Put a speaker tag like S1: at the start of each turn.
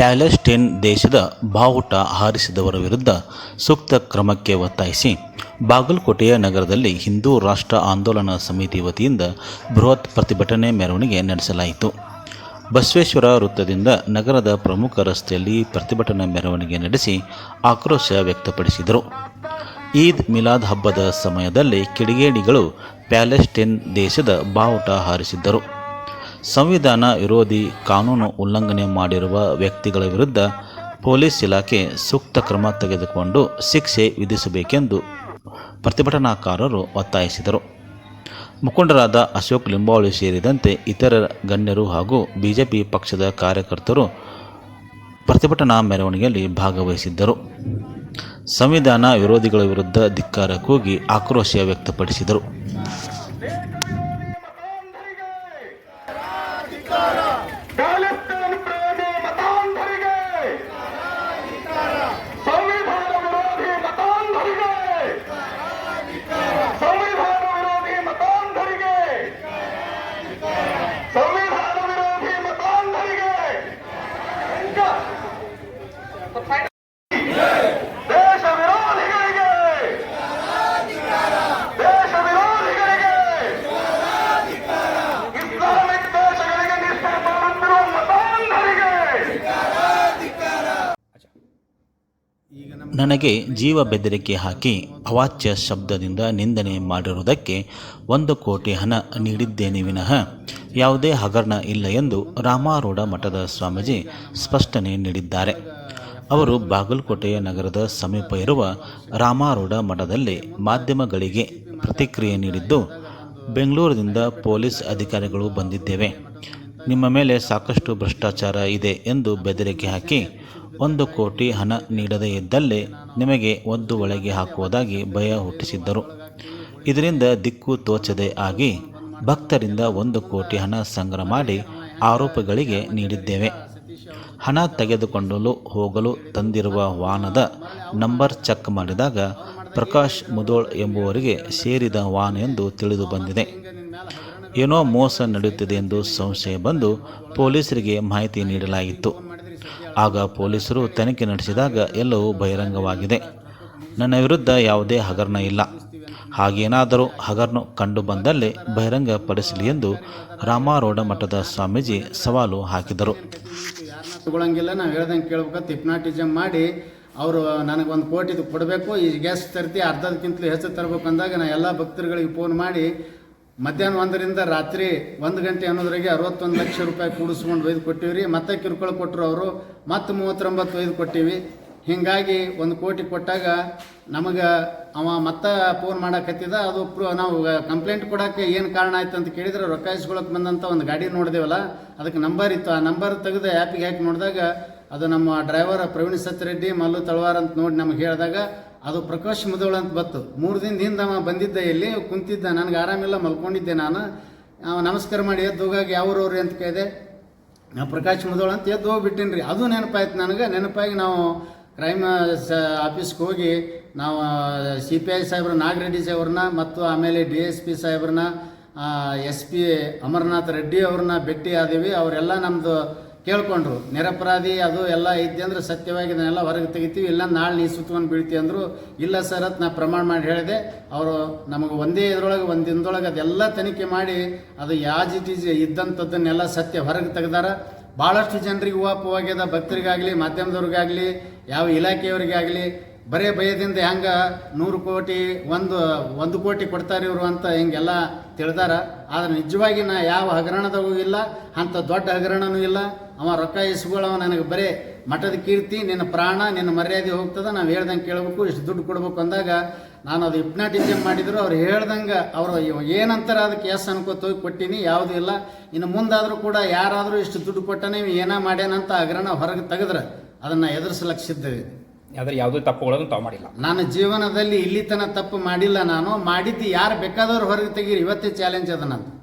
S1: Palestine ದೇಶದ ಬಾವುಟ ಹಾರಿಸಿದವರ ವಿರುದ್ಧ ಸೂಕ್ತ ಕ್ರಮಕ್ಕೆ ಒತ್ತಾಯಿಸಿ ಬಾಗಲಕೋಟೆಯ ನಗರದಲ್ಲಿ ಹಿಂದೂ ರಾಷ್ಟ್ರ ಆಂದೋಲನ ಸಮಿತಿ ವತಿಯಿಂದ ಬೃಹತ್ ಪ್ರತಿಭಟನೆ ಮೆರವಣಿಗೆ ನಡೆಸಲಾಯಿತು. ಬಸವೇಶ್ವರ ವೃತ್ತದಿಂದ ನಗರದ ಪ್ರಮುಖ ರಸ್ತೆಯಲ್ಲಿ ಪ್ರತಿಭಟನಾ ಮೆರವಣಿಗೆ ನಡೆಸಿ ಆಕ್ರೋಶ ವ್ಯಕ್ತಪಡಿಸಿದರು. ಈದ್ ಮಿಲಾದ್ ಹಬ್ಬದ ಸಮಯದಲ್ಲಿ ಕಿಡಿಗೇಡಿಗಳು ಪ್ಯಾಲೆಸ್ಟೈನ್ ದೇಶದ ಬಾವುಟ ಹಾರಿಸಿದ್ದರು. ಸಂವಿಧಾನ ವಿರೋಧಿ ಕಾನೂನು ಉಲ್ಲಂಘನೆ ಮಾಡಿರುವ ವ್ಯಕ್ತಿಗಳ ವಿರುದ್ಧ ಪೊಲೀಸ್ ಇಲಾಖೆ ಸೂಕ್ತ ಕ್ರಮ ತೆಗೆದುಕೊಂಡು ಶಿಕ್ಷೆ ವಿಧಿಸಬೇಕೆಂದು ಪ್ರತಿಭಟನಾಕಾರರು ಒತ್ತಾಯಿಸಿದರು. ಮುಖಂಡರಾದ ಅಶೋಕ್ ಲಿಂಬಾವಳಿ ಸೇರಿದಂತೆ ಇತರ ಗಣ್ಯರು ಹಾಗೂ ಬಿಜೆಪಿ ಪಕ್ಷದ ಕಾರ್ಯಕರ್ತರು ಪ್ರತಿಭಟನಾ ಮೆರವಣಿಗೆಯಲ್ಲಿ ಭಾಗವಹಿಸಿದ್ದರು. ಸಂವಿಧಾನ ವಿರೋಧಿಗಳ ವಿರುದ್ಧ ಧಿಕ್ಕಾರ ಕೂಗಿ ಆಕ್ರೋಶ ವ್ಯಕ್ತಪಡಿಸಿದರು. ನನಗೆ ಜೀವ ಬೆದರಿಕೆ ಹಾಕಿ ಅವಾಚ್ಯ ಶಬ್ದದಿಂದ ನಿಂದನೆ ಮಾಡಿರುವುದಕ್ಕೆ ಒಂದು ಕೋಟಿ ಹಣ ನೀಡಿದ್ದೇನೆ ವಿನಃ. ಯಾವುದೇ ಹಗರಣ ಇಲ್ಲ ಎಂದು ರಾಮಾರೂಢ ಮಠದ ಸ್ವಾಮೀಜಿ ಸ್ಪಷ್ಟನೆ ನೀಡಿದ್ದಾರೆ. ಅವರು ಬಾಗಲಕೋಟೆಯ ನಗರದ ಸಮೀಪ ಇರುವ ರಾಮಾರೂಢ ಮಠದಲ್ಲಿ ಮಾಧ್ಯಮಗಳಿಗೆ ಪ್ರತಿಕ್ರಿಯೆ ನೀಡಿದ್ದು, ಬೆಂಗಳೂರಿನಿಂದ ಪೊಲೀಸ್ ಅಧಿಕಾರಿಗಳು ಬಂದಿದ್ದೇವೆ. ನಿಮ್ಮ ಮೇಲೆ ಸಾಕಷ್ಟು ಭ್ರಷ್ಟಾಚಾರ ಇದೆ ಎಂದು ಬೆದರಿಕೆ ಹಾಕಿ ಒಂದು ಕೋಟಿ ಹಣ ನೀಡದೇ ಇದ್ದಲ್ಲಿ ನಿಮಗೆ ಒದ್ದು ಒಳಗೆ ಹಾಕುವುದಾಗಿ ಭಯ ಹುಟ್ಟಿಸಿದ್ದರು. ಇದರಿಂದ ದಿಕ್ಕು ತೋಚದೆ ಆಗಿ ಭಕ್ತರಿಂದ ಒಂದು ಕೋಟಿ ಹಣ ಸಂಗ್ರಹ ಮಾಡಿ ಆರೋಪಗಳಿಗೆ ನೀಡಿದ್ದೇವೆ. ಹಣ ತೆಗೆದುಕೊಂಡಲು ಹೋಗಲು ತಂದಿರುವ ವಾಹನದ ನಂಬರ್ ಚೆಕ್ ಮಾಡಿದಾಗ ಪ್ರಕಾಶ್ ಮುದೋಳ್ ಎಂಬುವರಿಗೆ ಸೇರಿದ ವಾಹನ ಎಂದು ತಿಳಿದು ಬಂದಿದೆ. ಏನೋ ಮೋಸ ನಡೆಯುತ್ತಿದೆ ಎಂದು ಸಂಶಯ ಬಂದು ಪೊಲೀಸರಿಗೆ ಮಾಹಿತಿ ನೀಡಲಾಗಿತ್ತು ಆಗ ಪೊಲೀಸರು ತನಿಖೆ ನಡೆಸಿದಾಗ ಎಲ್ಲವೂ ಬಹಿರಂಗವಾಗಿದೆ. ನನ್ನ ವಿರುದ್ಧ ಯಾವುದೇ ಹಗರಣ ಇಲ್ಲ. ಹಾಗೇನಾದರೂ ಹಗರಣ ಕಂಡು ಬಂದಲ್ಲಿ ಬಹಿರಂಗಪಡಿಸಲಿ ಎಂದು ರಾಮಾರೋಡ ಮಠದ ಸ್ವಾಮೀಜಿ ಸವಾಲು ಹಾಕಿದರು.
S2: ತಗೊಳ್ಳಂಗಿಲ್ಲ ನಾವು ಹೇಳ್ದಂಗೆ ಕೇಳ್ಬೇಕಂತ ಹಿಪ್ನಾಟಿಸಮ್ ಮಾಡಿ ಅವರು ನನಗೆ ಒಂದು ಕೋಟಿದು ಕೊಡಬೇಕು, ಈ ಗ್ಯಾಸ್ ತರ್ತಿ ಅರ್ಧದಕ್ಕಿಂತಲೂ ಹೆಚ್ಚು ತರಬೇಕು ಅಂದಾಗ ನಾ ಎಲ್ಲ ಭಕ್ತರುಗಳಿಗೆ ಫೋನ್ ಮಾಡಿ ಮಧ್ಯಾಹ್ನ ಒಂದರಿಂದ ರಾತ್ರಿ ಒಂದು ಗಂಟೆ ಅನ್ನೋದ್ರಾಗೆ ಅರವತ್ತೊಂದು ಲಕ್ಷ ರೂಪಾಯಿ ಕೂಡಿಸ್ಕೊಂಡು ಒಯ್ದು ಕೊಟ್ಟಿವಿ ರೀ ಮತ್ತೆ ಕಿರುಕುಳ ಕೊಟ್ಟರು ಅವರು, ಮತ್ತೆ ಮೂವತ್ತೊಂಬತ್ತು ಒಯ್ದು ಕೊಟ್ಟಿವಿ. ಹೀಗಾಗಿ ಒಂದು ಕೋಟಿ ಕೊಟ್ಟಾಗ ನಮಗೆ ಅವ ಮತ್ತೆ ಫೋನ್ ಮಾಡಕತ್ತಿದ, ಅದು ಪ್ರೂ ನಾವು ಕಂಪ್ಲೇಂಟ್ ಕೊಡೋಕ್ಕೆ ಏನು ಕಾರಣ ಆಯ್ತು ಅಂತ ಕೇಳಿದ್ರೆ ರೊಕ್ಕ ಇಸ್ಕೊಳಕ್ಕೆ ಬಂದಂಥ ಒಂದು ಗಾಡಿ ನೋಡಿದೆವಲ್ಲ, ಅದಕ್ಕೆ ನಂಬರ್ ಇತ್ತು. ಆ ನಂಬರ್ ತೆಗೆದು ಆ್ಯಪಿಗೆ ಹಾಕಿ ನೋಡಿದಾಗ ಅದು ನಮ್ಮ ಡ್ರೈವರ್ ಪ್ರವೀಣ್ ಸತ್ಯರೆಡ್ಡಿ ಮಲ್ಲು ತಳವಾರ್ ಅಂತ ನೋಡಿ ನಮಗೆ ಹೇಳಿದಾಗ, ಅದು ಪ್ರಕಾಶ್ ಮುದೋಳ ಅಂತ ಬತ್ತು ಮೂರು ದಿನದ ಹಿಂದೆ ಅವ ಬಂದಿದ್ದ ಇಲ್ಲಿ ಕುಂತಿದ್ದ. ನನಗೆ ಆರಾಮಿಲ್ಲ, ಮಲ್ಕೊಂಡಿದ್ದೆ ನಾನು. ನಮಸ್ಕಾರ ಮಾಡಿ ಎದ್ದು ಹೋಗಾಗಿ ಯಾವ್ರವ್ರಿ ಅಂತ ಕೇಳಿದೆ, ನಾ ಪ್ರಕಾಶ್ ಮುದೋಳ ಅಂತ ಎದ್ದು ಹೋಗ್ಬಿಟ್ಟಿನಿ ರೀ ಅದು ನೆನಪಾಯ್ತು ನನಗೆ. ನೆನಪಾಗಿ ನಾವು ಕ್ರೈಮ್ ಆಫೀಸ್ಗೆ ಹೋಗಿ, ನಾವು ಸಿ ಪಿ ಐ ಸಾಹೇಬ್ರ ನಾಗರೆಡ್ಡಿ ಸಾಹೇಬ್ರನ್ನ ಮತ್ತು ಆಮೇಲೆ ಡಿ ಎಸ್ ಪಿ ಸಾಹೇಬ್ರನ್ನ ಎಸ್ ಪಿ ಅಮರನಾಥ್ ರೆಡ್ಡಿ ಅವ್ರನ್ನ ಭೇಟಿ ಆದೀವಿ. ಅವರೆಲ್ಲ ನಮ್ಮದು ಕೇಳ್ಕೊಂಡ್ರು, ನಿರಪರಾಧಿ, ಅದು ಎಲ್ಲ ಐತಿ ಅಂದ್ರೆ ಸತ್ಯವಾಗಿ ಇದನ್ನೆಲ್ಲ ಹೊರಗೆ ತೆಗಿತೀವಿ, ಇಲ್ಲ ನಾಳೆ ನೀ ಸುತ್ಕೊಂಡು ಬೀಳ್ತಿ ಅಂದರು, ಇಲ್ಲ ಸರ್ ಅಂತ ನಾ ಪ್ರಮಾಣ ಮಾಡಿ ಹೇಳಿದೆ. ಅವರು ನಮಗೆ ಒಂದೇ ಇದರೊಳಗೆ, ಒಂದು ದಿನದೊಳಗೆ ಅದೆಲ್ಲ ತನಿಖೆ ಮಾಡಿ, ಅದು ಯಾಜ್ ಇಟ್ ಈಸ್ ಇದ್ದಂಥದ್ದನ್ನೆಲ್ಲ ಸತ್ಯ ಹೊರಗೆ ತೆಗೆದಾರ. ಭಾಳಷ್ಟು ಜನರಿಗೆ ಹೂವಾಪವಾಗ್ಯದ ಭಕ್ತರಿಗಾಗಲಿ, ಮಾಧ್ಯಮದವ್ರಿಗಾಗಲಿ, ಯಾವ ಇಲಾಖೆಯವರಿಗಾಗಲಿ. ಬರೇ ಭಯದಿಂದ ಹೆಂಗ ನೂರು ಕೋಟಿ, ಒಂದು ಒಂದು ಕೋಟಿ ಕೊಡ್ತಾರೆ ಇವರು ಅಂತ ಹಿಂಗೆಲ್ಲ ತಿಳಿದಾರ. ಆದ್ರೆ ನಿಜವಾಗಿ ನಾ ಯಾವ ಹಗರಣದಾಗೂ ಇಲ್ಲ, ಅಂಥ ದೊಡ್ಡ ಹಗರಣನೂ ಇಲ್ಲ. ಅವ ರೊಕ್ಕ ಇಸ್ಕೊಳ್ಳವ ನನಗೆ ಬರೇ ಮಠದ ಕೀರ್ತಿ ನಿನ್ನ ಪ್ರಾಣ ನಿನ್ನ ಮರ್ಯಾದೆ ಹೋಗ್ತದ ನಾವು ಹೇಳ್ದಂಗೆ ಕೇಳಬೇಕು ಇಷ್ಟು ದುಡ್ಡು ಕೊಡ್ಬೇಕು ಅಂದಾಗ ನಾನು ಅದು ಹಿಪ್ನಾಟಿಸಮ್ ಮಾಡಿದ್ರು ಅವ್ರು ಹೇಳ್ದಂಗೆ ಅವರು ಏನಂತಾರ ಅದಕ್ಕೆ ಎಸ್ ಅನ್ಕೋತ ಹೋಗಿ ಕೊಟ್ಟಿನಿ ಯಾವುದೂ ಇಲ್ಲ. ಇನ್ನು ಮುಂದಾದರೂ ಕೂಡ ಯಾರಾದರೂ ಇಷ್ಟು ದುಡ್ಡು ಕೊಟ್ಟನೆ ಏನೋ ಮಾಡ್ಯಾನಂತ ಹಗರಣ ಹೊರಗೆ ತೆಗೆದ್ರೆ ಅದನ್ನು ಎದುರಿಸಲಕ್ಕೆ ಸಿದ್ಧವಿದೆ.
S3: ಆದರೆ ಯಾವುದೇ ತಪ್ಪುಗಳನ್ನು ತಾವು ಮಾಡಿಲ್ಲ.
S2: ನನ್ನ ಜೀವನದಲ್ಲಿ ಇಲ್ಲಿ ತನಕ ತಪ್ಪು ಮಾಡಿಲ್ಲ ನಾನು ಮಾಡಿದ್ದು ಯಾರು ಬೇಕಾದವ್ರು ಹೊರಗೆ ತೆಗೀರಿ ಇವತ್ತೇ ಚಾಲೆಂಜ್ ಅದ ನಂದು.